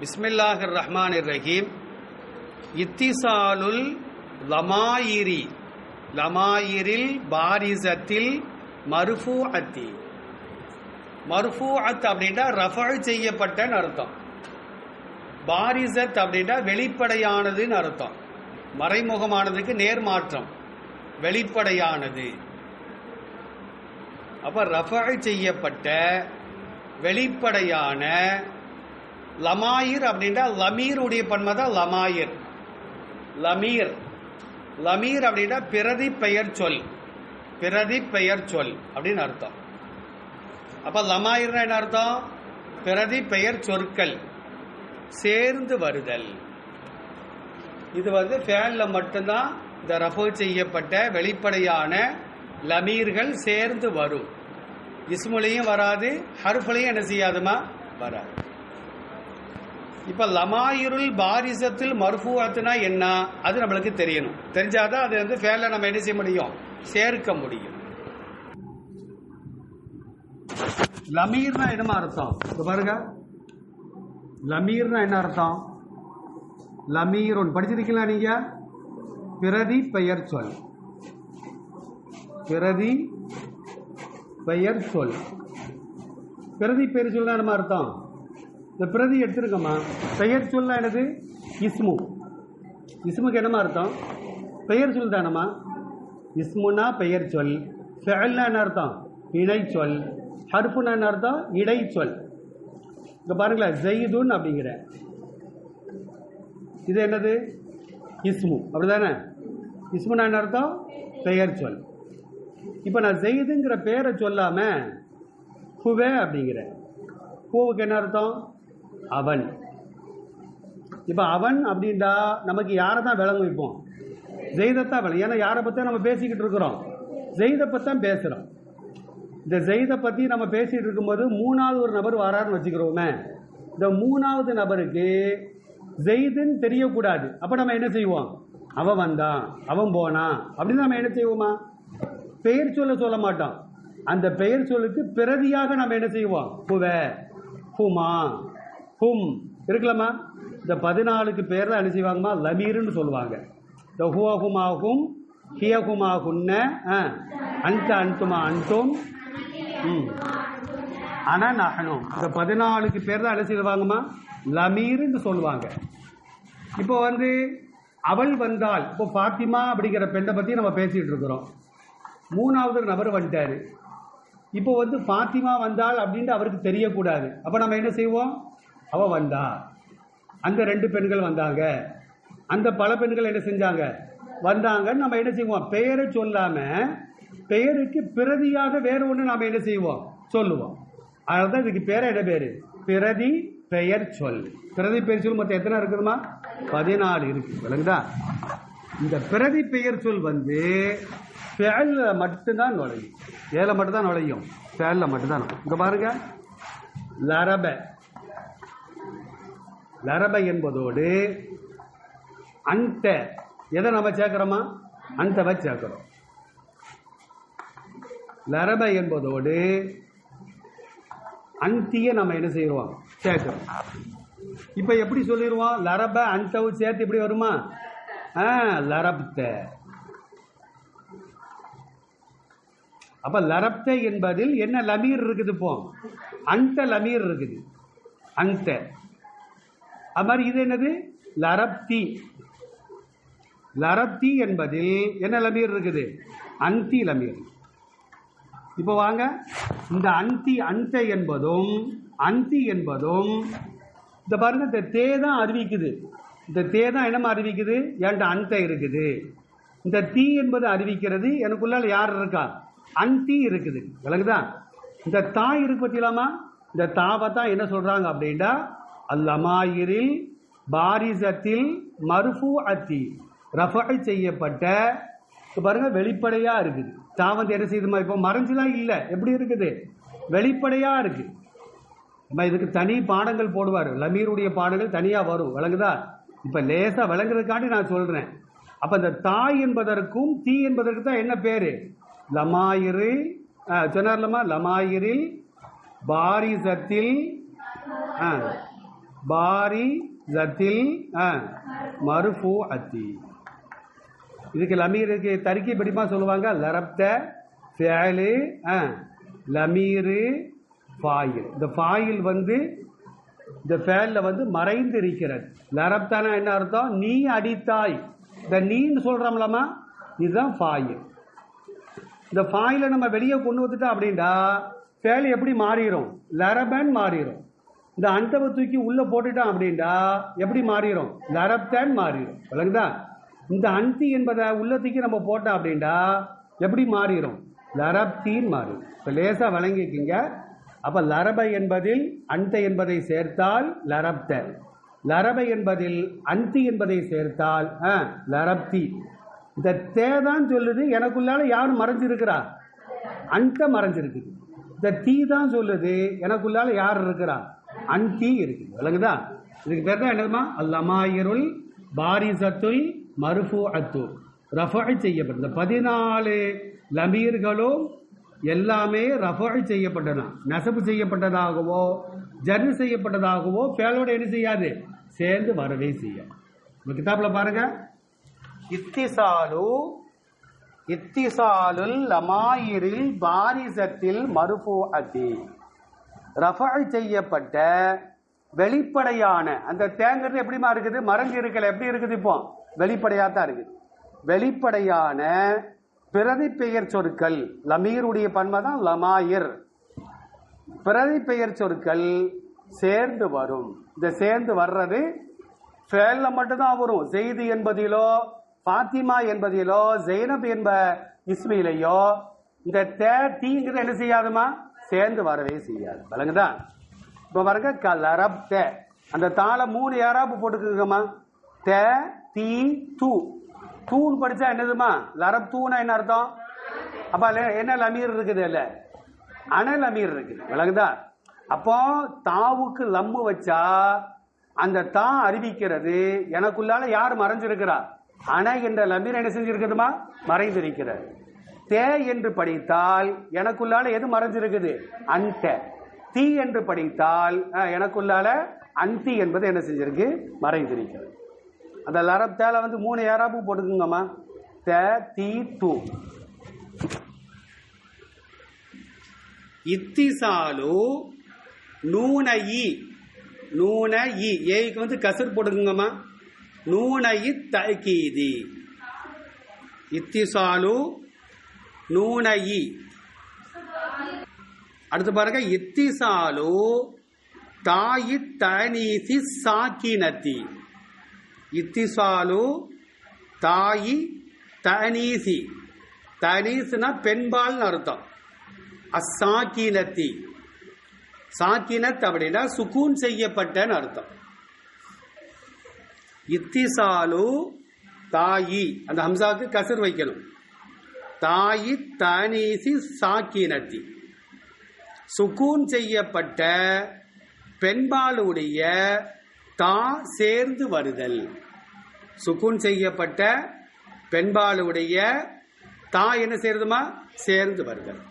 பிஸ்மில்லாஹர் ரஹ்மான் ரஹீம் இத்திசாலுல் லமாயிரி லமாயிரில் பாரிசத்தில் மருஃபூ அத்தி மருஃபூ அத் அப்படின்னா ரஃபல் செய்யப்பட்டன்னு அர்த்தம். பாரிசத் அப்படின்னா வெளிப்படையானதுன்னு அர்த்தம். மறைமுகமானதுக்கு நேர்மாற்றம். வெளிப்படையானது. அப்ப ரஃபல் செய்யப்பட்ட வெளிப்படையான லமாயிர் அப்படின்னா லமீருடைய பன்மை தான் லமாயிர். லமீர். லமீர் அப்படின்னா பிரதி பெயர் சொல். பிரதி பெயர் சொல் அப்படின்னு அர்த்தம். அப்ப லமாயிர்னா என்ன அர்த்தம்? பிரதி பெயர் சொற்கள். சேர்ந்து வருதல். இது வந்து ஃபேன்ல மட்டும்தான் இந்த ரஃபோ செய்யப்பட்ட வெளிப்படையான லமீர்கள் சேர்ந்து வரும். இஸ்முலையும் வராது ஹர்ஃபுலையும் என்ன செய்யாதுமா? வராது. இப்ப லமாயிருள் பாரிசத்தில் மர்ஃபூஅத்துனா என்ன? அது நம்மளுக்கு தெரியணும். தெரிஞ்சாதான் அது வந்து ஃபேன்ல நம்ம என்ன செய்ய முடியும்? சேர்க்க முடியும். லமீர்னா என்னமா அர்த்தம்? இப்போ பாருங்க. லமீர்னா என்ன அர்த்தம்? லமீருன். படிச்சிருக்கீங்களா நீங்க? பிரதி பெயர் சொல். பிரதி பெயர் சொல். பிரதி பெயர் சொல்ல நம்ம அர்த்தம்? இந்த பிரதி எடுத்துருக்கோம்மா. பெயர் சொல்ல என்னது? இஸ்மு. இஸ்முக்கு என்னமா அர்த்தம்? பெயர் சொல் தானம்மா? இஸ்முனா பெயர் சொல். ஃபெயல்னா என்ன அர்த்தம்? இணை சொல். ஹர்ஃபுனா என்ன அர்த்தம்? இடை சொல். இங்கே பாருங்களேன் ஜெயிதுன் அப்படிங்கிற. இது என்னது? இஸ்மு. அப்படிதானே? இஸ்முனா என்ன அர்த்தம்? பெயர் சொல். இப்போ நான் ஜெயிதுங்கிற பெயரை சொல்லாமல் ஹுவே அப்படிங்கிறேன் ஹூவுக்கு என்ன அர்த்தம்? அவன். இப்போ அவன் அப்படின்டா நமக்கு யாரை தான் விளங்க வைப்போம்? ஜெய்தத்தான் விளங்க ஏன்னா யாரை பற்றி நம்ம பேசிக்கிட்டு இருக்கிறோம்? ஜெய்தை பற்றி தான் பேசுகிறோம் இந்த ஜெய்தை பற்றி நம்ம பேசிகிட்டு இருக்கும்போது மூணாவது ஒரு நபர் வராருன்னு வச்சுக்கிறோமே. இந்த மூணாவது நபருக்கு ஜெய்துன்னு தெரியக்கூடாது. அப்போ நம்ம என்ன செய்வோம்? அவன் வந்தான் அவன் போனான். அப்படின்னு நம்ம என்ன செய்வோமா? பெயர் சொல்ல சொல்ல மாட்டோம். அந்த பெயர் சொல்லுக்கு பிரதியாக நம்ம என்ன செய்வோம்? புவ ஹுமா ஹும். இருக்கலாமா இந்த பதினாலுக்கு பேர் தான் என்ன செய்வாங்கம்மா? லமீர்னு சொல்லுவாங்க. இந்த ஹுவ ஹுமா ஹும் ஹுமா ஆ, அன்ட அன்ட்டுமா அன்ட்டும் ம். அன நகனும் இந்த பதினாலுக்கு பேர் தான் என்ன செய்வாங்கம்மா? லமீர்னு சொல்லுவாங்க. இப்போ வந்து அவள் வந்தால் இப்போ ஃபாத்திமா அப்படிங்கிற பெண்ணை பற்றி நம்ம பேசிகிட்டு இருக்கிறோம். மூணாவது ஒரு நபர் வந்துட்டாரு. இப்போ வந்து ஃபாத்திமா வந்தால் அப்படின்ட்டு அவருக்கு தெரியக்கூடாது. அப்போ நம்ம என்ன செய்வோம்? அவ வந்தா. அந்த ரெண்டு பெண்கள் வந்தாங்க. அந்த பல பெண்கள் என்ன செஞ்சாங்க? வந்தாங்கன்னு நம்ம என்ன செய்வோம்? பெயரை சொல்லாம பெயருக்கு பிரதியாக வேறு ஒன்று நாம் என்ன செய்வோம்? சொல்லுவோம். அதுதான் இதுக்கு பேர என்ன பேரு? பிரதி பெயர் சொல். பிரதி பெயர் சொல் மொத்தம் எத்தனை இருக்குதுமா? பதினாலு இருக்கு. விளங்குதா? இந்த பிரதி பெயர் சொல் வந்து ஃபேலில் மட்டும்தான் நுழையும். ஏழை மட்டும்தான் நுழையும். ஃபேல்ல மட்டும்தான் இங்கே பாருங்க. லரபை. லரப என்பதோடு அந்த எதை நம்ம சேர்க்கிறோமா? அந்தவை சேர்க்கிறோம். லரப என்பதோடு அந்திய நம்ம என்ன செய்வோம் சேர்க்கிறோம். இப்ப எப்படி சொல்லிடுவோம்? லரப அந்தவு சேர்த்து எப்படி வருமா? ஆ லரப்த அப்ப லரப்த என்பதில் என்ன லமீர் இருக்குது இப்போ? அந்த லமீர் இருக்குது. அந்த அது மாதிரி இது என்னது? லரப்தி. லரப்தி என்பதில் என்ன லமீர் இருக்குது? அந்தி லமீர். இப்போ வாங்க. இந்த அந்தி அந்த என்பதும் அந்தி என்பதும் இந்த பாருங்க இந்த தே தான் அறிவிக்குது. இந்த தே தான் என்னமா அறிவிக்குது? என்கிட்ட அந்த இருக்குது. இந்த தீ என்பது அறிவிக்கிறது எனக்குள்ளால யார் இருக்கா? அந்தி இருக்குது. விளங்குதா? இந்த தா இருக்கு பத்திலாமா? இந்த தாவை தான் என்ன சொல்றாங்க அப்படின்ட்டா அல்லமாயிரில் பாரிசத்தில் மருஃபு அத்தி ரஃபை செய்யப்பட்ட பாருங்க வெளிப்படையாக இருக்குது தா வந்து என்ன செய்யுதுமா இப்போ மறைஞ்சுலாம் இல்லை. எப்படி இருக்குது? வெளிப்படையாக இருக்குது நம்ம இதுக்கு தனி பாடங்கள் போடுவார். லமீருடைய பாடங்கள் தனியாக வரும். விளங்குதா? இப்போ லேசாக விளங்குறதுக்காண்டி நான் சொல்கிறேன் அப்போ இந்த தாய் என்பதற்கும் தீ என்பதற்கு தான் என்ன பேர்? லமாயிரு ஆ, சொன்னார்லமா லமாயிரில் பாரிசத்தில் ஆ, பாரி ஜத்தில் மருஃபூ அத்தி இதுக்கு லமீருக்கு தருக்கி படிமா சொல்லுவாங்க? லரப்த ஃபேலு லமீரு ஃபாயில். இந்த ஃபாயில் வந்து இந்த ஃபேலில் வந்து மறைந்து இருக்கிறது லரப்தானா என்ன அர்த்தம்? நீ அடித்தாய். இந்த நீன்னு சொல்கிறோம்லம்மா இதுதான் ஃபாயில். இந்த ஃபாயிலை நம்ம வெளியே கொண்டு வந்துட்டோம் அப்படின்னா ஃபேல் எப்படி மாறிடும் லரபன் மாறிடும் இந்த அண்டவை தூக்கி உள்ளே போட்டுட்டான் அப்படின்னா எப்படி மாறிடும் லரப்தான் மாறிடும் விளங்குதா? இந்த அந்தி என்பதை உள்ள தூக்கி நம்ம போட்டோம் அப்படின்னா எப்படி மாறிடும் லரப்தீன் மாறும் இப்போ லேசாக விளங்கிக்கிங்க. அப்போ லரபை என்பதில் அந்த என்பதை சேர்த்தால் லரப்த லரபை என்பதில் அந்தி என்பதை சேர்த்தால் ஆ, லரப்தி. இந்த தே தான் சொல்லுது. எனக்குள்ளால யார் மறைஞ்சிருக்கிறா? அந்த மறைஞ்சிருக்குது. இந்த தீ தான் சொல்லுது. எனக்குள்ளால யார் இருக்கிறா? அன்தி இருக்குது. விளங்குதா? இதுக்கு பேர் தான் என்னதுமா? அல்லமாயிருள் பாரிசத்துல் மருஃபு அத்து ரஃபை செய்யப்பட்டது. இந்த பதினாலு லமீர்களும் எல்லாமே ரஃபை செய்யப்பட்டன. நெசவு செய்யப்பட்டதாகவோ ஜர்னு செய்யப்பட்டதாகவோ ஃபேலோட என்ன செய்யாது? சேர்ந்து வரவே செய்யும் இந்த கிதாப்பில் பாருங்க. இத்திசாலு இத்திசாலுல் லமாயிரில் பாரிசத்தில் மருஃபு அத்தி ரஃபாய் செய்யப்பட்ட வெளிப்படையான அந்த தேங்கிறது எப்படிமா இருக்குது மறைஞ்சு இருக்கல. எப்படி இருக்குது இப்போ? வெளிப்படையாக தான் இருக்குது. வெளிப்படையான பிரதி பெயர் சொற்கள் லமீருடைய பன்மை தான் லமாயிர். பிரதி பெயர் சொற்கள் சேர்ந்து வரும். இந்த சேர்ந்து வர்றது ஃபேலில் மட்டும்தான் வரும். செய்தி என்பதிலோ ஃபாத்திமா என்பதிலோ ஜெய்னப் என்ப இஸ்மிலையோ இந்த தே தீங்கிறது என்ன செய்யாதுமா? சேர்ந்து வரவே செய்யாது. வழங்குதா இப்போ பாருங்க க லரப் தே. அந்த தாளை மூணு ஏறாப்பு போட்டுக்குங்கம்மா. தே தீ தூ. தூன்னு படிச்சா என்னதுமா லரப் தூனா என்ன அர்த்தம்? அப்ப என்ன லமீர் இருக்குது இல்ல அனல் லமீர் இருக்குது. விளங்குதா? அப்போ தாவுக்கு லம்மு வச்சா அந்த தா அறிவிக்கிறது எனக்குள்ளால யார் மறைஞ்சிருக்கிறா? அணை என்ற லமீர் என்ன செஞ்சிருக்குதுமா மறைந்திருக்கிறார். தே என்று படித்தால் எனக்குள்ளால எது மறைஞ்சிருக்குது? அந்த தீ என்று படித்தால் எனக்குள்ளால அந்தி என்பது என்ன செஞ்சிருக்கு? மறைந்திருக்கிறது. அந்த லரப் வந்து மூணு ஏறாப்பு போட்டுக்குங்கம்மா? தே தீ தூ. இத்திசாலு நூனை இ ஏய்க்கு வந்து கசர் போட்டுக்குங்கம்மா. நூனயி தகீதி இத்திசாலு நூனயி. அடுத்து பாருங்க இத்திசாலு தாயி தனீசி சாக்கினத்தி. இத்திசாலு தாயி தனீசி. தனீசுனா பெண்பால்னு அர்த்தம். அசாக்கினத்தி. சாக்கினத் அப்படின்னா சுக்கூன் செய்யப்பட்டன்னு அர்த்தம். இத்திசாலு தாயி. அந்த ஹம்சாவுக்கு கசர் வைக்கணும். தாயி தனீசி சாக்கினத்தி. சுக்கூன் செய்யப்பட்ட பெண்பாலுடைய தா சேர்ந்து வருதல். சுக்கூன் செய்யப்பட்ட பெண்பாலுடைய தா என்ன சேருதுமா? சேர்ந்து வருதல்.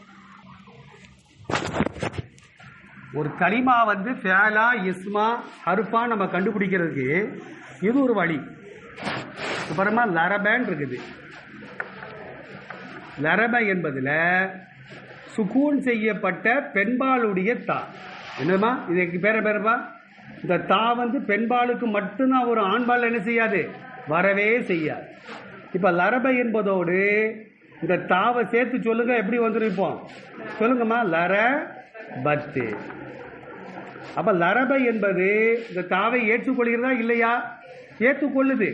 ஒரு கலிமா வந்து ஃபேலா இஸ்மா அருப்பா நம்ம கண்டுபிடிக்கிறதுக்கு இது ஒரு வழி. அப்புறமா லரபேன் இருக்குது. லரப என்பதில் சுக்கூன் செய்யப்பட்ட பெண்பாலுடைய தா. என்னமா இதுக்கு பேர பேரப்பா? இந்த தா வந்து பெண்பாலுக்கு மட்டும்தான் ஒரு ஆண்பால் என்ன செய்யாது? வரவே செய்யாது. இப்போ லரப என்பதோடு இந்த தாவை சேர்த்து சொல்லுங்க எப்படி வந்துரும் இப்போ சொல்லுங்கம்மா லர பத்து அப்போ லரப என்பது இந்த தாவை ஏற்றுக்கொள்கிறதா இல்லையா? ஏற்றுக்கொள்ளுது.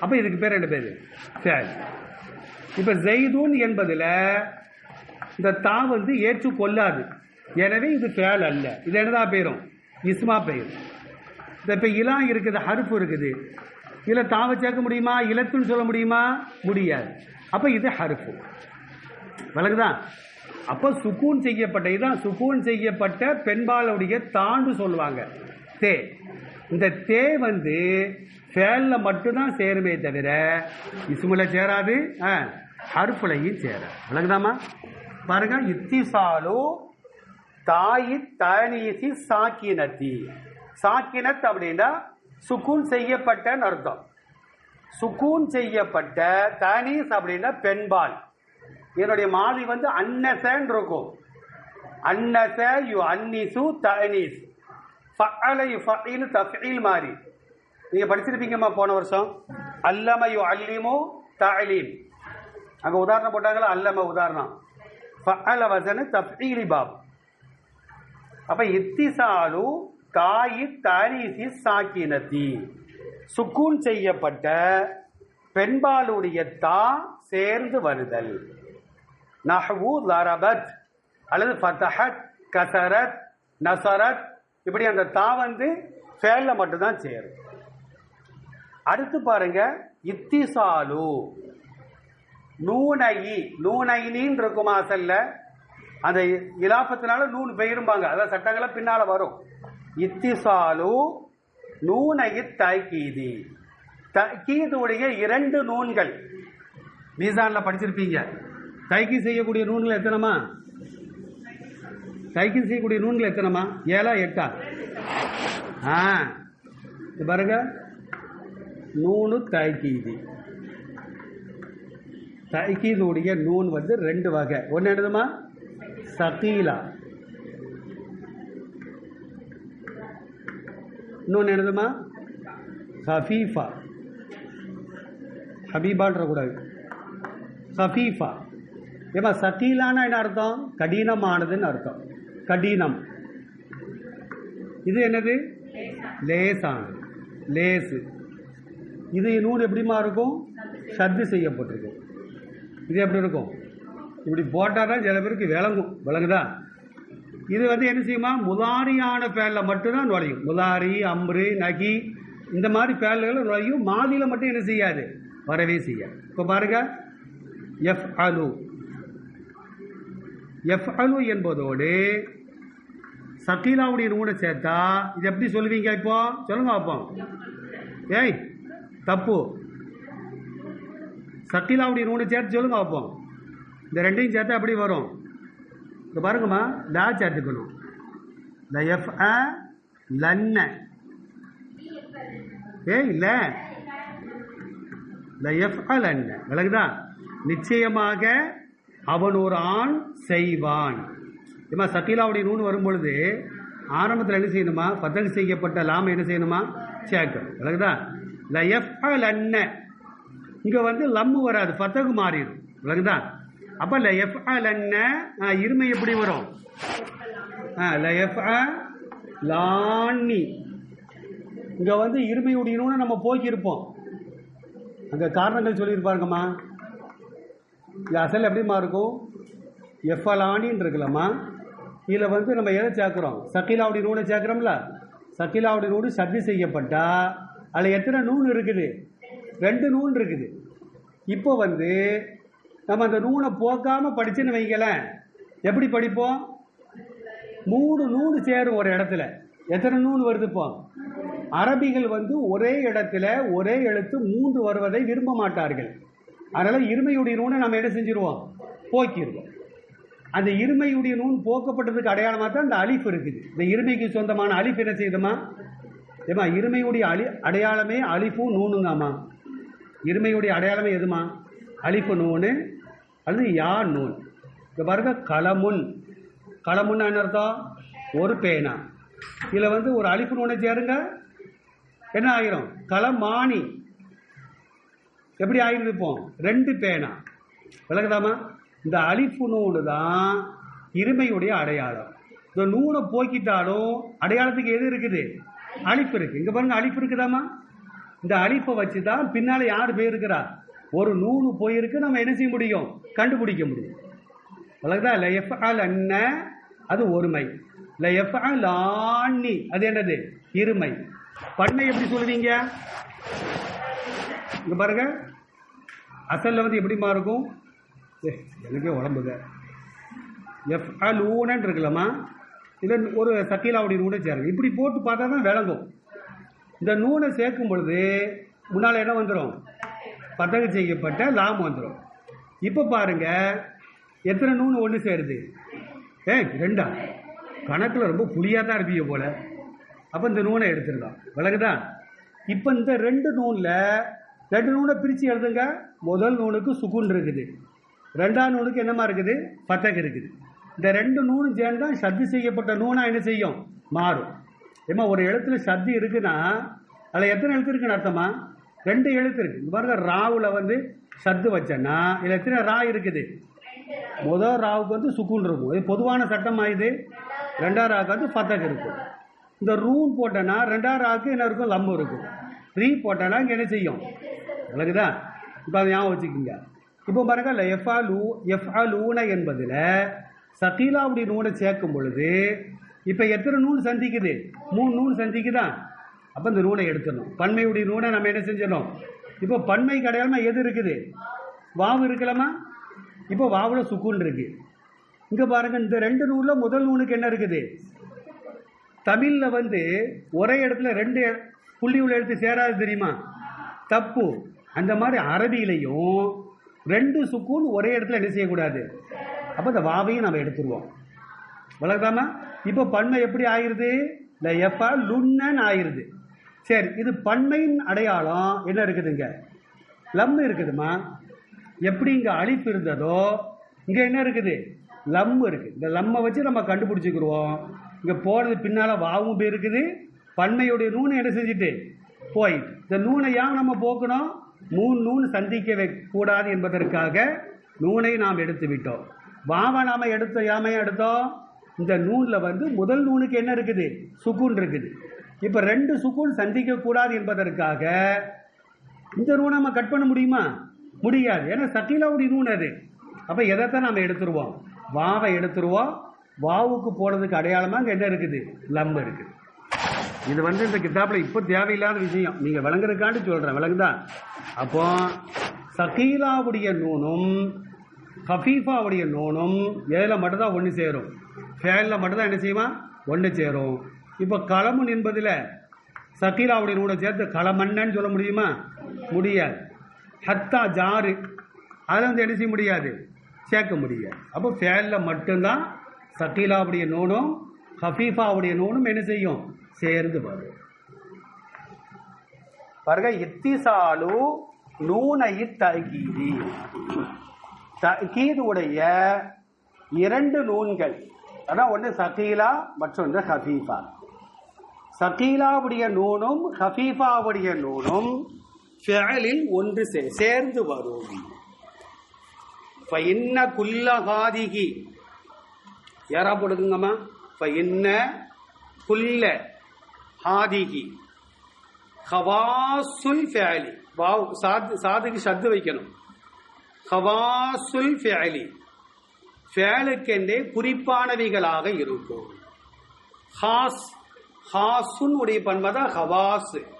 அப்போ இதுக்கு பேர் என்ன பேர்? சரி. இப்போ ஜெய்தூன் என்பதில் இந்த தா வந்து ஏற்றுக்கொள்ளாது எனவே இது ஃபேல் அல்ல. இது என்னதான் பெயரும் இஸ்மா பெயர் இந்த இப்போ இலா இருக்குது ஹருப்பு இருக்குது. இதில் தாவை சேர்க்க முடியுமா? இலத்துன்னு சொல்ல முடியுமா? முடியாது. அப்போ இது ஹருப்பு விளக்குதான் அப்போ சுக்கூன் செய்யப்பட்ட இதுதான் சுக்கூன் செய்யப்பட்ட பெண்பாலுடைய தாண்டு சொல்லுவாங்க. தே. இந்த தே வந்து ஃபேலில் மட்டும்தான் சேருமே தவிர இசுமில் சேராது. ஆ, ஹர்ஃபுலையும் சேர. விளக்குதாமா பாருங்க இத்திசாலு தாயி தனீசி சாக்கினத்தி. சாக்கினத் அப்படின்னா சுக்கூன் செய்யப்பட்டன்னு அர்த்தம். சுக்கூன் செய்யப்பட்ட தனீஸ் அப்படின்னா பெண்பால். என்னுடைய மாதி வந்து அன்னசன் இருக்கும். அன்னச யு அன்னிசு தனீஸ் ஃபஅல யு ஃபஇலு தஃஇல் மாதிரி நீங்கள் படிச்சிருப்பீங்கம்மா போன வருஷம். அல்லம யு அல்லிமு தலீம் அங்கே உதாரணம் போட்டாங்களா? அல்லம உதாரணம். ஃபஅல வசன தஃஇலி பாப். அப்ப இத்திசாலு தாயி தாரீசி சாக்கினத்தி. சுக்கூன் செய்யப்பட்ட பெண்பாலுடைய தா சேர்ந்து வருதல். நஹ்வு லரபத் அல்லது ஃபதஹத் கசரத் நசரத். இப்படி அந்த தா வந்து ஃபேல்ல மட்டும்தான் சேரும். அடுத்து பாருங்க இத்திசாலு. நூனயி நூனைனின்னு இருக்குமா அசல்ல அந்த இலாபத்தினால நூன் பெயரும்பாங்க. அதான் சட்டங்களை பின்னால வரும். இத்திசாலு நூனயி தைக்கீதி தக்கீதுடைய இரண்டு நூன்கள். மீசான்ல படிச்சிருப்பீங்க. தைக்கி செய்யக்கூடிய நூன்கள் எத்தனைமா? தைக்கி செய்யக்கூடிய நூன்கள் எத்தனைமா? ஏழா எட்டா? ஆ. இது பாருங்க. நூனு தைக்கீதி தகீதுடைய நூன் வந்து ரெண்டு வகை. ஒன்று என்னதுமா? சகீலா. இன்னொன்று என்னதுமா? ஹஃபீஃபா ஹபீபான்ற கூடாது ஹஃபீஃபா ஏமா சகீலானா என்ன அர்த்தம்? கடினமானதுன்னு அர்த்தம். கடினம். இது என்னது? லேசானது. லேசு. இது நூல் எப்படிமா இருக்கும்? சத்து செய்யப்பட்டிருக்கு. இது எப்படி இருக்கும்? இப்படி போட்டால் தான் சில பேருக்கு விளங்கும். விளங்குதா? இது வந்து என்ன செய்யுமா? முதாரியான பேரில் மட்டும்தான் நுழையும். முதாரி அம்ரு நகி இந்த மாதிரி பேர்களில் நுழையும். மாதியில் மட்டும் என்ன செய்யாது? வரவே செய்யாது. இப்போ பாருங்க. எஃப் அலு எஃப் அலு என்பதோடு சக்கீலாவுடைய நூனை சேர்த்தா இது எப்படி சொல்லுவீங்க இப்போ? சொல்லுங்க பார்ப்போம் ஏய் தப்பு. சக்கீலாவுடைய நூனை சேர்த்து சொல்லுங்க பார்ப்போம் இந்த ரெண்டையும் சேர்த்தா எப்படி வரும்? இப்போ பாருங்கம்மா லா சேர்த்துக்கணும் ல எஃப் அ லன்ன ஏய் இல்லை. ல எஃப் அ லன்ன விளக்குதா? நிச்சயமாக அவன் ஒரு ஆண் செய்வான். இம்மா சக்கீலாவுடைய நூன் வரும்பொழுது ஆரம்பத்தில் என்ன செய்யணுமா? பத்தகு செய்யப்பட்ட லாம என்ன செய்யணுமா? சேர்க்கணும் விளக்குதா? ல எஃப் அ லன்ன இங்கே வந்து லம்மு வராது ஃபத்தகு மாறிடும். விளங்குதா அப்போ ல எஃப் லன்ன இருமை எப்படி வரும்? ஆ ல எஃப் லான்னி. இங்கே வந்து இருமையுடையணும்னு நம்ம போக்கியிருப்போம் அங்கே காரணங்கள் சொல்லியிருப்பாருங்கம்மா இது அசல் எப்படிமா இருக்கும்? எஃப்லானின்னு இருக்குல்லம்மா. இதில் வந்து நம்ம எதை சேர்க்குறோம்? சக்கிலாவுடைய நூனை சேர்க்குறோம்ல. சக்கிலாவுடைய நூடு சதி செய்யப்பட்டால் அதில் எத்தனை நூல் இருக்குது? ரெண்டு நூல் இருக்குது. இப்போ வந்து நம்ம அந்த நூனை போக்காமல் படிச்சுன்னு வைங்களேன். எப்படி படிப்போம்? மூணு நூல் சேரும் ஒரு இடத்துல. எத்தனை நூல் வருது இப்போ? அரபிகள் வந்து ஒரே இடத்துல ஒரே எழுத்து மூன்று வருவதை விரும்ப மாட்டார்கள். அதனால் இருமையுடைய நூனை நம்ம என்ன செஞ்சிருவோம்? போக்கிடுவோம் அந்த இருமையுடைய நூன் போக்கப்பட்டதுக்கு அடையாளமாக தான் இந்த அலிஃப் இருக்குது. இந்த இருமைக்கு சொந்தமான அலிஃப் என்ன செய்யுதுமா? ஏமா இருமையுடைய அலி அடையாளமே அலிஃபும் நூனுங்காமா? இருமையுடைய அடையாளமே எதுமா? அலிஃபு நூனு அல்லது யா நூன். இப்போ பாருங்க களமுன். களமுன்னா என்ன அர்த்தம்? ஒரு பேனா. இதில் வந்து ஒரு அழிப்பு நூனை சேருங்க. என்ன ஆகிரும் களமானி. எப்படி ஆகிருப்போம் ரெண்டு பேனா. விளக்குதாமா இந்த அழிப்பு நூனு தான் இருமையுடைய அடையாளம். இந்த நூலை போக்கிட்டாலும் அடையாளத்துக்கு எது இருக்குது? அழிப்பு இருக்குது இங்கே பாருங்க அழிப்பு இருக்குதாமா? இந்த அழிப்பை வச்சு தான் பின்னால் யார் போயிருக்கிறா? ஒரு நூறு போயிருக்கு நம்ம என்ன செய்ய முடியும்? கண்டுபிடிக்க முடியும். அவ்வளோதா ல எஃப் அல் அது ஒருமை. ல எஃப் ஆண்ணி அது என்னது? இருமை. பண்ணை எப்படி சொல்லுவீங்க? இங்கே பாருங்க. அசலில் வந்து எப்படிமா இருக்கும்? ஏ, எனக்கே உடம்புங்க. எஃப் ஆல் ஊனன் இருக்கலாமா இல்லை ஒரு சத்தியலாவுடைய நூனை சேருங்க இப்படி போட்டு பார்த்தா தான் விளங்கும். இந்த நூனை சேர்க்கும் பொழுது முன்னால் என்ன வந்துடும் பத்தகு செய்யப்பட்ட லாம் வந்துடும் இப்போ பாருங்க எத்தனை நூனு ஒன்று சேருது? ஏ ரெண்டா? கணக்கில் ரொம்ப புளியாக தான் இருப்பீங்க போல. அப்போ இந்த நூனை எடுத்துருக்கோம் விளங்குதா? இப்போ இந்த ரெண்டு நூனில் ரெண்டு நூனை பிரித்து எழுதுங்க. முதல் நூனுக்கு சுகுன் இருக்குது. ரெண்டாம் நூனுக்கு என்னமா இருக்குது? பத்தக் இருக்குது. இந்த ரெண்டு நூனும் சேர்ந்தால் சத்து செய்யப்பட்ட நூனாக என்ன செய்யும்? மாறும். ஏமா ஒரு எழுத்துல சத்து இருக்குன்னா அதில் எத்தனை எழுத்து இருக்குன்னு அர்த்தமா? ரெண்டு எழுத்து இருக்கு. இந்த பாருங்க ராவுல வந்து சத்து வச்சேன்னா இதில் எத்தனை ரா இருக்குது? முதல் ராவுக்கு வந்து சுக்குன் இருக்கும். இது பொதுவான சட்டமாக இது? ரெண்டாம் ராவுக்கு வந்து பத்தக்கு இருக்கும். இந்த ரூன் போட்டேன்னா ரெண்டாம் ராவுக்கு என்ன இருக்கும்? லம்பு இருக்கும். ரீ போட்டேன்னா இங்கே என்ன செய்யும்? விளக்குதா? இப்போ அதை ஞாபகம் வச்சுக்கோங்க. இப்போ பாருங்க இல்லை எஃப்ஆ லூ எஃப்ஆ லூன என்பதில் சகீலாவுடைய நூனை சேர்க்கும் பொழுது இப்போ எத்தனை நூல் சந்திக்குது? மூணு நூல் சந்திக்குதா? அப்போ இந்த நூலை எடுத்துடணும். பன்மையுடைய நூலை நம்ம என்ன செஞ்சிடணும்? இப்போ பன்மை கடையாளமாக எது இருக்குது? வாவு இருக்கலாமா? இப்போ வாவில் சுக்குன் இருக்கு. இங்கே பாருங்க இந்த ரெண்டு நூலில் முதல் நூலுக்கு என்ன இருக்குது? தமிழில் வந்து ஒரே இடத்துல ரெண்டு புள்ளி உள்ள எழுத்து சேராது தெரியுமா? தப்பு. அந்த மாதிரி அரபியிலையும் ரெண்டு சுக்கூன் ஒரே இடத்துல என்ன செய்யக்கூடாது? அப்போ இந்த வாவையும் நம்ம எடுத்துருவோம். வளர்க்கலாமா இப்போ பன்மை எப்படி ஆயிருது இந்த எஃப்ஆ லுன்னன் ஆயிருது சரி இது பன்மையின் அடையாளம் என்ன இருக்குதுங்க? லம் இருக்குதுமா எப்படி இங்கே அழிப்பு இருந்ததோ இங்கே என்ன இருக்குது? லம் இருக்கு. இந்த லம்மை வச்சு நம்ம கண்டுபிடிச்சிக்கிடுவோம் இங்கே போகிறது பின்னால் வாவும் போய் இருக்குது. பன்மையுடைய நூனை என்ன செஞ்சுட்டு? போய். இந்த நூனை ஏன் நம்ம போக்கணும்? மூணு நூன் சந்திக்க கூடாது என்பதற்காக நூனை நாம் எடுத்து விட்டோம் வாவை நாம் எடுத்த யாமையும் எடுத்தோம்? இந்த நூனில் வந்து முதல் நூலுக்கு என்ன இருக்குது? சுக்குன் இருக்குது. இப்போ ரெண்டு சுக்குன் சந்திக்கக்கூடாது என்பதற்காக இந்த நூனை நம்ம கட் பண்ண முடியுமா? முடியாது. ஏன்னா சட்டிலாவுடைய நூன் அது. அப்போ எதைத்தான் நம்ம எடுத்துருவோம்? வாவை எடுத்துருவோம். வாவுக்கு போனதுக்கு அடையாளமாக அங்கே என்ன இருக்குது? லம்பு இருக்குது. இது வந்து இந்த கிதாப்பில் இப்போ தேவையில்லாத விஷயம். நீங்கள் விளங்குறதுக்காண்டி சொல்கிறேன் விளங்குதா? அப்போ சகீலாவுடைய நூனும் ஹஃபீஃபாவுடைய நூனும் ஏதில் மட்டும்தான் ஒன்று சேரும். ஃபேலில் மட்டும்தான் என்ன செய்வான்? ஒன்று சேரும். இப்போ களமுன் என்பதில் சக்கீலாவுடைய நூலை சேர்த்து களமன்னன்னு சொல்ல முடியுமா? முடியாது. ஹத்தா ஜாரு. அதில் வந்து என்ன செய்ய முடியாது? சேர்க்க முடியாது. அப்போ ஃபேலில் மட்டும்தான் சக்கீலாவுடைய நூனும் ஹஃபீஃபாவுடைய நூனும் என்ன செய்யும்? சேர்ந்து வரும். பாருங்க இத்திசாலு நூனை தகீதி. தகீது உடைய இரண்டு நூன்கள். அதான் ஒன்று சகீலா மற்றொன்று ஹஃபீஃபா சகீலாவுடைய நூனும் ஹஃபீஃபாவுடைய நூனும் ஃபெயலில் ஒன்று சே- சேர்ந்து வரும். ஃபைன்ன குல்ல ஹாதிகி யாரா போடுதுங்கம்மா? ஃபைன்ன குல்ல ஹாதிகி ஹவாசுல் ஃபேலி வாவ் சாது சாதுக்கு சத்து வைக்கணும். ஹவாசுல் ஃபேலி ஃபேலுக்கென்றே குறிப்பானவைகளாக இருக்கும். ஹாஸ் ஹாசுன் உடைய பண்பதான் ஹவாஸ்.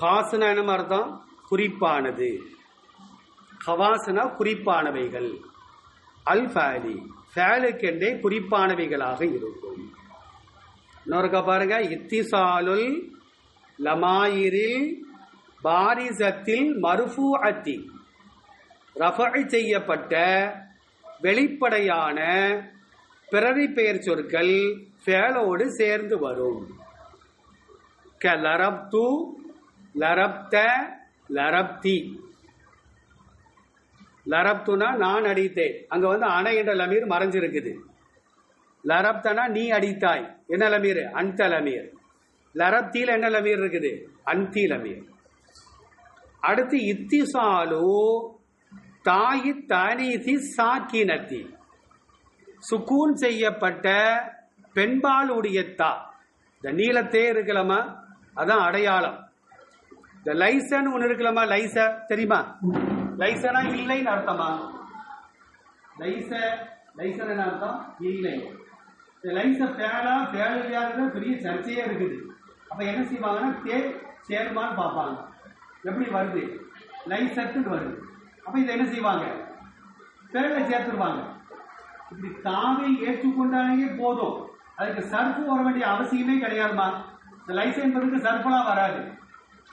ஹாசுனா என்ன அர்த்தம்? குறிப்பானது. ஹவாசுனா குறிப்பானவைகள். அல் ஃபேலி ஃபேலுக்கென்றே குறிப்பானவைகளாக இருக்கும். இன்னொருக்க பாருங்க இத்திசாலுல் லமாயிரில் பாரிசத்தில் மருஃபூ அத்தி ரஃபை செய்யப்பட்ட வெளிப்படையான பிறவி பெயர் சொற்கள் ஃபேலோடு சேர்ந்து வரும். க லரப்து லரப்த லரப்தி. லரப்துனா நான் அடித்தேன். அங்க வந்து அணை என்ற லமீர் மறைஞ்சிருக்குது. லரப்தனா நீ அடித்தாய். என்ன லமீர்? அந்த லமீர். லரப்தியில் என்ன லமீர் இருக்குது? அந்தி லமீர். அடுத்து இத்திசாலு தாயி தனீசி சாக்கினத்தி. சுக்கூன் செய்யப்பட்ட பெண்பால் உடைய தா. இந்த நீளத்தே இருக்கலாமா அதான் அடையாளம். இந்த லைசன் ஒன்று இருக்கலாமா லைச தெரியுமா? லைசனா இல்லைன்னு அர்த்தமா? லைச லைசன் என்ன அர்த்தம்? இல்லை. இந்த லைச ஃபேலா ஃபேல் பெரிய சர்ச்சையே இருக்குது. அப்ப என்ன செய்வாங்கன்னா தே சேருமான்னு பார்ப்பாங்க. எப்படி வருது? லைசத்துன்னு வருது. அப்ப இதை என்ன செய்வாங்க? பேர்ல சேர்த்துருவாங்க. இப்படி தாவை ஏற்றுக்கொண்டாலேயே போதும். அதுக்கு சர்ஃபு வர வேண்டிய அவசியமே கிடையாதுமா? இந்த லைசன் என்பதுக்கு சர்ஃபெல்லாம் வராது.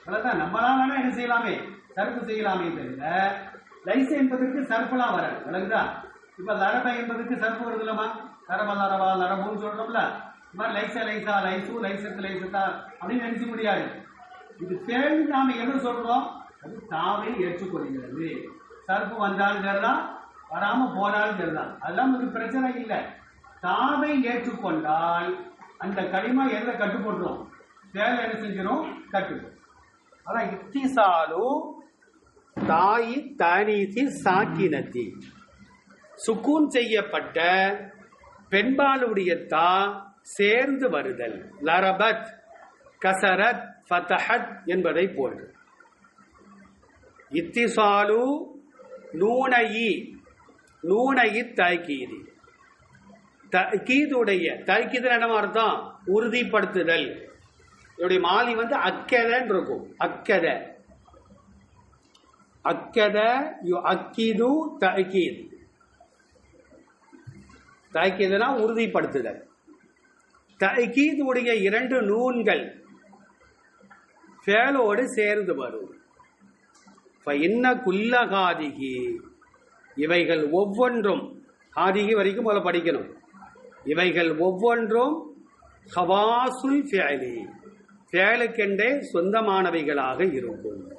அதான் நம்மளா வேணா என்ன செய்யலாமே? சர்ஃபு செய்யலாமே தவிர லைசன் என்பதற்கு சர்ஃபெல்லாம் வராது. விளங்குதா இப்ப லரப என்பதற்கு சர்ஃபு வருது இல்லமா லரப லரவா லரபுன்னு சொல்றோம்ல. இந்த மாதிரி லைசா லைசா லைசு லைசத்து லைசத்தா அப்படின்னு நினைக்க முடியாது. இது பேர் நாம என்ன சொல்றோம்? அது தாவை ஏற்றுக்கொள்கிறது. சர்ப்பு வந்தாலும் சரிதான் வராம போனாலும் சரிதான். அதெல்லாம் ஒரு பிரச்சனை இல்லை. தாவை ஏற்றுக்கொண்டால் அந்த களிமா எதை கட்டுப்பட்டுரும் வேலை என்ன செஞ்சிடும் கட்டுப்படும். அதான் இத்திசாலு தாயி தானீசி சாக்கினத்தி. சுக்கூன் செய்யப்பட்ட பெண்பாலுடைய தா சேர்ந்து வருதல். லரபத் கசரத் ஃபதஹத் என்பதை போன்று. இத்திசாலு நூனயி நூனயி தாய்கீதி தகீதுடைய தக்கீது என்ன அர்த்தம்? உறுதிப்படுத்துதல். இதனுடைய மாலி வந்து அக்கதன்னு இருக்கும் அக்கத. அக்கத யு அக்கீது தக்கீத் தகீதுனா உறுதிப்படுத்துதல். தகீதுடைய இரண்டு நூன்கள் ஃபேலோடு சேர்ந்து வரும் இன்ன குல்லகாதிகி இவைகள் ஒவ்வொன்றும் காதிகி வரைக்கும் போல படிக்கணும். இவைகள் ஒவ்வொன்றும் ஹவாசுல் ஃபேலி ஃபேலுக்கென்றே சொந்தமானவைகளாக இருக்கும்.